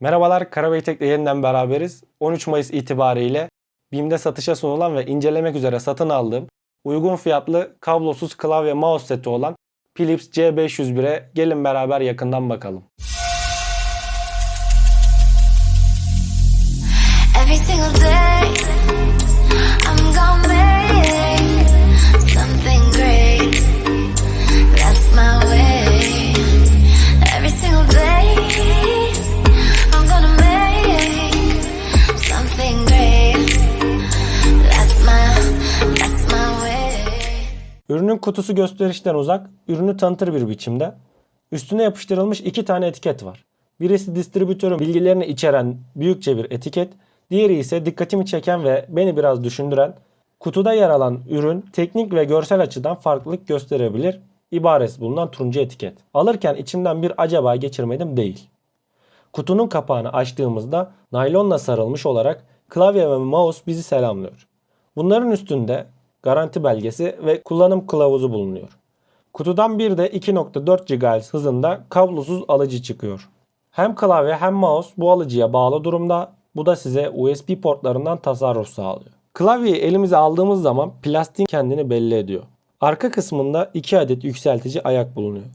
Merhabalar, Karabeytek'le yeniden beraberiz. 13 Mayıs itibariyle BİM'de satışa sunulan ve incelemek üzere satın aldığım uygun fiyatlı kablosuz klavye mouse seti olan Philips C501'e gelin beraber yakından bakalım. Every single day, Ürünün kutusu gösterişten uzak, ürünü tanıtır bir biçimde. Üstüne yapıştırılmış iki tane etiket var. Birisi distribütörün bilgilerini içeren büyükçe bir etiket, diğeri ise dikkatimi çeken ve beni biraz düşündüren kutuda yer alan ürün teknik ve görsel açıdan farklılık gösterebilir. İbaresi bulunan turuncu etiket. Alırken içimden bir acaba geçirmedim değil. Kutunun kapağını açtığımızda naylonla sarılmış olarak klavye ve mouse bizi selamlıyor. Bunların üstünde garanti belgesi ve kullanım kılavuzu bulunuyor. Kutudan bir de 2.4 GHz hızında kablosuz alıcı çıkıyor. Hem klavye hem mouse bu alıcıya bağlı durumda. Bu da size USB portlarından tasarruf sağlıyor. Klavyeyi elimize aldığımız zaman plastiğin kendini belli ediyor. Arka kısmında 2 adet yükseltici ayak bulunuyor.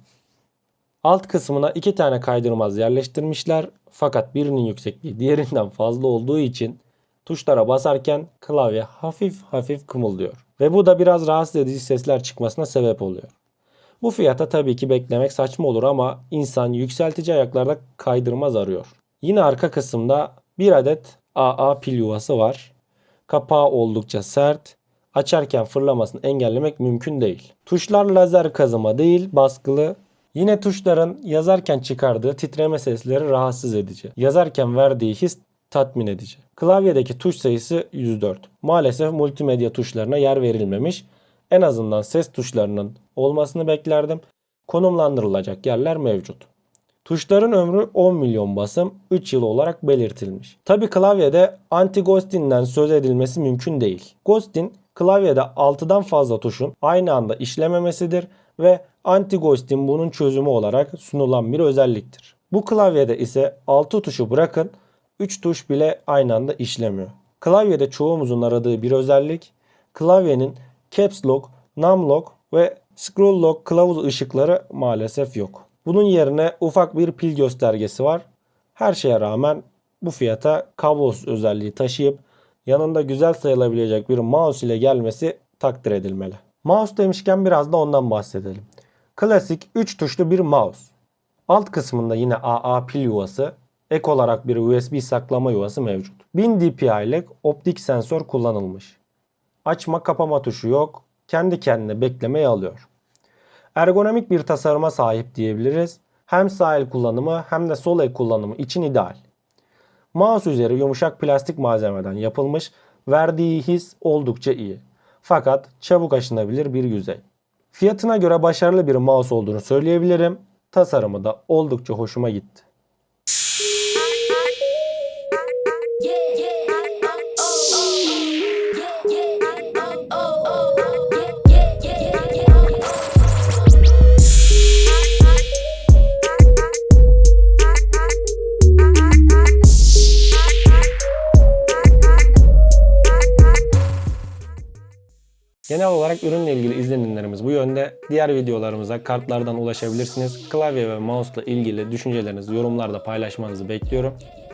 Alt kısmına iki tane kaydırmaz yerleştirmişler fakat birinin yüksekliği diğerinden fazla olduğu için tuşlara basarken klavye hafif hafif kımıldıyor. Ve bu da biraz rahatsız edici sesler çıkmasına sebep oluyor. Bu fiyata tabii ki beklemek saçma olur ama insan yükseltici ayaklarda kaydırmaz arıyor. Yine arka kısımda bir adet AA pil yuvası var. Kapağı oldukça sert. Açarken fırlamasını engellemek mümkün değil. Tuşlar lazer kazıma değil baskılı. Yine tuşların yazarken çıkardığı titreme sesleri rahatsız edici. Yazarken verdiği his tatmin edici. Klavyedeki tuş sayısı 104. Maalesef multimedya tuşlarına yer verilmemiş. En azından ses tuşlarının olmasını beklerdim. Konumlandırılacak yerler mevcut. Tuşların ömrü 10 milyon basım 3 yıl olarak belirtilmiş. Tabi klavyede anti-ghosting'den söz edilmesi mümkün değil. Ghosting klavyede 6'dan fazla tuşun aynı anda işlememesidir ve anti-ghosting bunun çözümü olarak sunulan bir özelliktir. Bu klavyede ise 6 tuşu bırakın 3 tuş bile aynı anda işlemiyor. Klavyede çoğumuzun aradığı bir özellik klavyenin Caps Lock, Num Lock ve Scroll Lock kılavuz ışıkları maalesef yok. Bunun yerine ufak bir pil göstergesi var. Her şeye rağmen bu fiyata kablosuz özelliği taşıyıp yanında güzel sayılabilecek bir mouse ile gelmesi takdir edilmeli. Mouse demişken biraz da ondan bahsedelim. Klasik 3 tuşlu bir mouse. Alt kısmında yine AA pil yuvası, ek olarak bir USB saklama yuvası mevcut. 1000 dpi'lik optik sensör kullanılmış. Açma kapama tuşu yok. Kendi kendine beklemeyi alıyor. Ergonomik bir tasarıma sahip diyebiliriz. Hem sağ el kullanımı hem de sol el kullanımı için ideal. Mouse üzeri yumuşak plastik malzemeden yapılmış, verdiği his oldukça iyi. Fakat çabuk aşınabilir bir yüzey. Fiyatına göre başarılı bir mouse olduğunu söyleyebilirim. Tasarımı da oldukça hoşuma gitti. Genel olarak ürünle ilgili izlenimlerimiz bu yönde. Diğer videolarımıza kartlardan ulaşabilirsiniz. Klavye ve mouse ile ilgili düşüncelerinizi yorumlarda paylaşmanızı bekliyorum.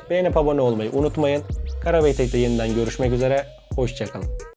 Beğenip abone olmayı unutmayın. Karabeytek'te yeniden görüşmek üzere. Hoşçakalın.